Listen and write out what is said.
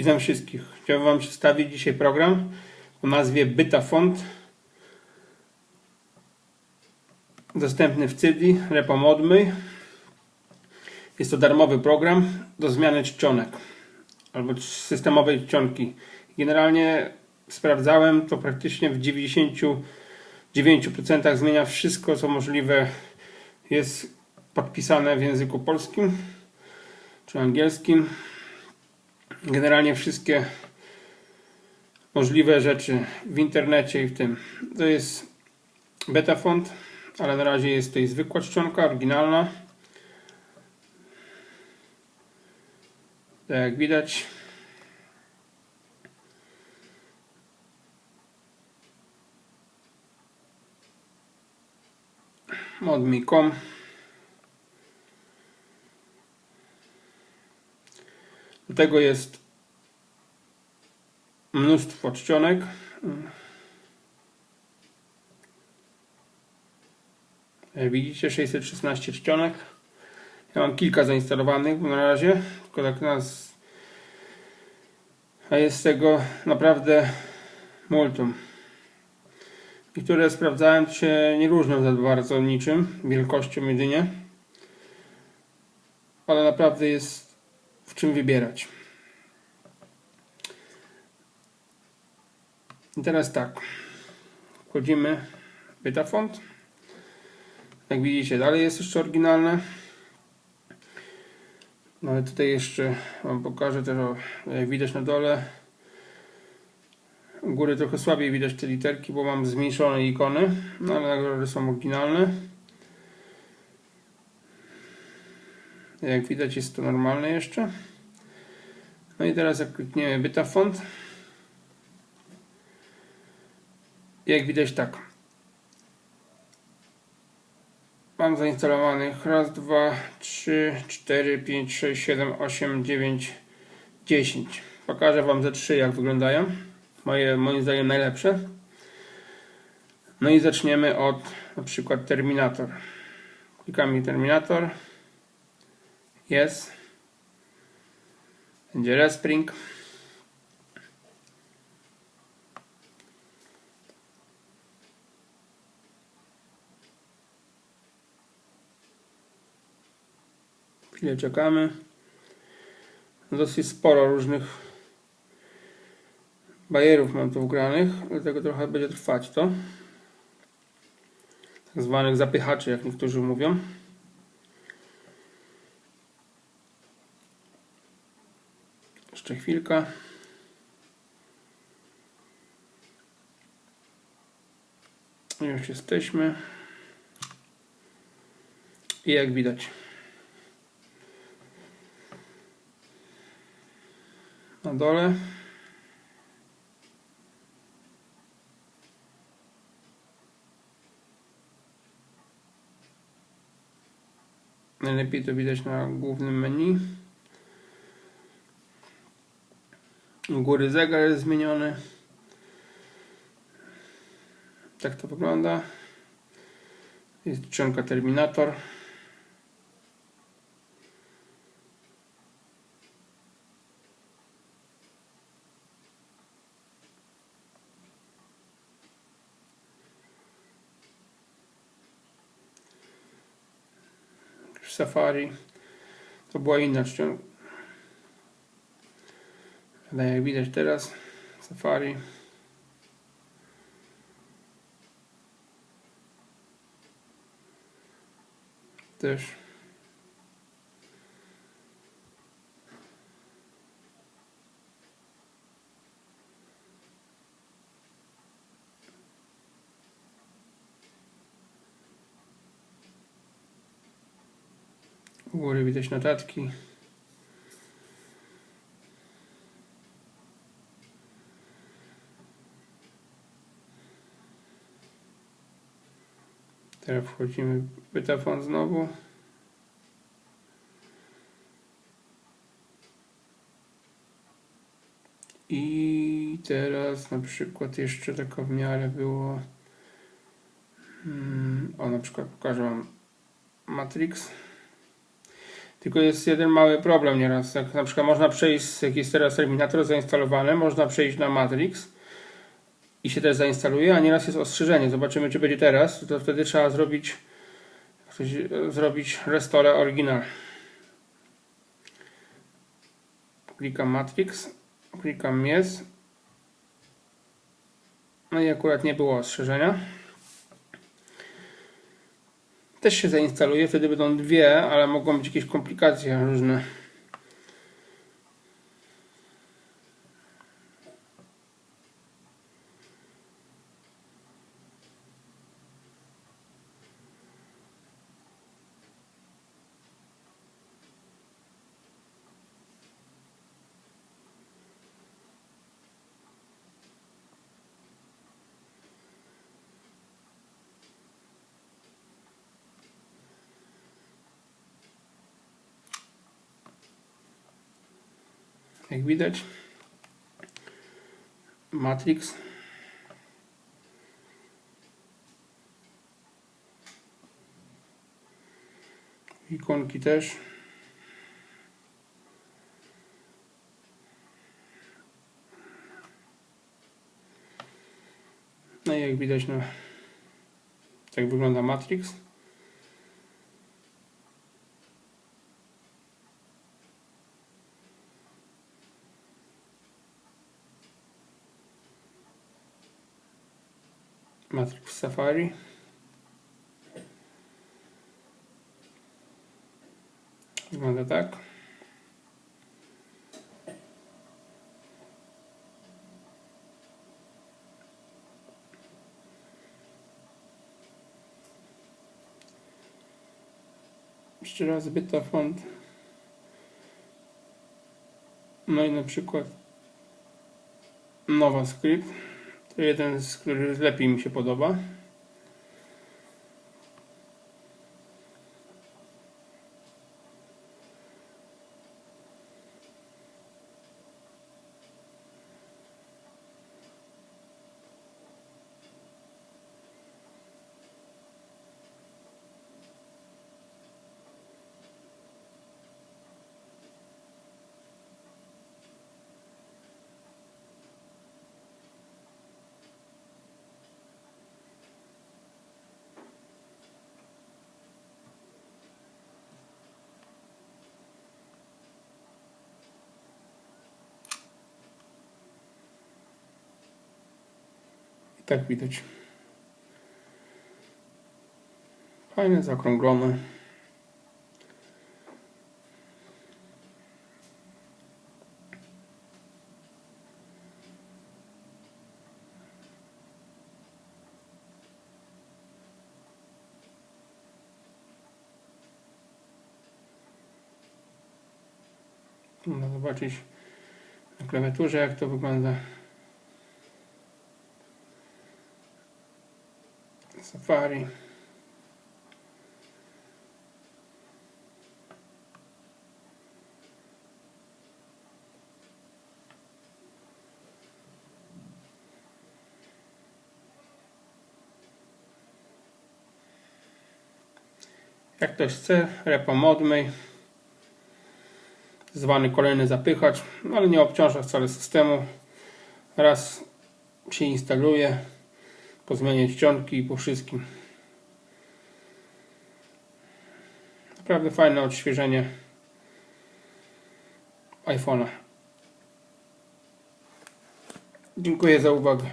Witam wszystkich. Chciałbym Wam przedstawić dzisiaj program o nazwie Bytafont. Dostępny w CIDI, repo Modmy. Jest to darmowy program do zmiany czcionek albo systemowej czcionki. Generalnie sprawdzałem, to praktycznie w 99% zmienia wszystko, co możliwe jest podpisane w języku polskim czy angielskim generalnie wszystkie możliwe rzeczy w internecie i w tym. To jest beta font, ale na razie jest tutaj zwykła czcionka, oryginalna. Tak jak widać. Modmi.com Do tego jest mnóstwo czcionek. Jak widzicie 616 czcionek. Ja mam kilka zainstalowanych na razie, tylko tak nas a jest tego naprawdę multum. Niektóre sprawdzałem się nie różnią za bardzo niczym, wielkością jedynie. Ale naprawdę jest czym wybierać. I teraz tak. Wchodzimy w Betafont. Jak widzicie, dalej jest jeszcze oryginalne. No ale tutaj jeszcze Wam pokażę też, jak widać na dole. U góry trochę słabiej widać te literki, bo mam zmniejszone ikony, no ale naprawdę są oryginalne. Jak widać jest to normalne jeszcze. No i teraz jak klikniemy byta font. Jak widać tak. Mam zainstalowanych raz, dwa, trzy, cztery, pięć, sześć, siedem, osiem, dziewięć, dziesięć. Pokażę Wam ze trzy jak wyglądają. Moje moim zdaniem najlepsze. No i zaczniemy od na przykład Terminator. Klikamy Terminator. Jest. Będzie respring. Chwilę czekamy. Dosyć sporo różnych bajerów mam tu wgranych, dlatego trochę będzie trwać to. Tak zwanych zapychaczy, jak niektórzy mówią. Jeszcze chwilkę. Już jesteśmy. I jak widać. Na dole. Najlepiej to widać na głównym menu. U góry zegar jest zmieniony. Tak to wygląda. Jest czcionka Terminator. Safari to była inna czcionka. Ale jak widać teraz Safari też U góry widać notatki. Teraz wchodzimy w betafon znowu. I teraz na przykład jeszcze taka w miarę było hmm, o na przykład pokażę Wam Matrix Tylko jest jeden mały problem nieraz. Jak na przykład można przejść, jak jest teraz Terminator zainstalowany, można przejść na Matrix i się też zainstaluje, a nieraz jest ostrzeżenie. Zobaczymy, czy będzie teraz. To wtedy trzeba zrobić coś, zrobić restore original. Klikam Matrix, klikam Yes. No i akurat nie było ostrzeżenia. Też się zainstaluje, wtedy będą dwie, ale mogą być jakieś komplikacje różne. Jak widać, Matrix ikonki też. No i jak widać, no, tak wygląda Matrix. Matrix Safari. Wygląda tak. Jeszcze raz font. No i na przykład nowa skrypt. To jeden z których lepiej mi się podoba. Tak widać. Fajne, zakrąglone. Można zobaczyć na klawiaturze jak to wygląda. Safari. Jak ktoś chce, repo modmej, zwany kolejny zapychacz, ale nie obciąża wcale systemu. Raz się instaluje, po zmianie czcionki i po wszystkim. Naprawdę fajne odświeżenie iPhone'a. Dziękuję za uwagę.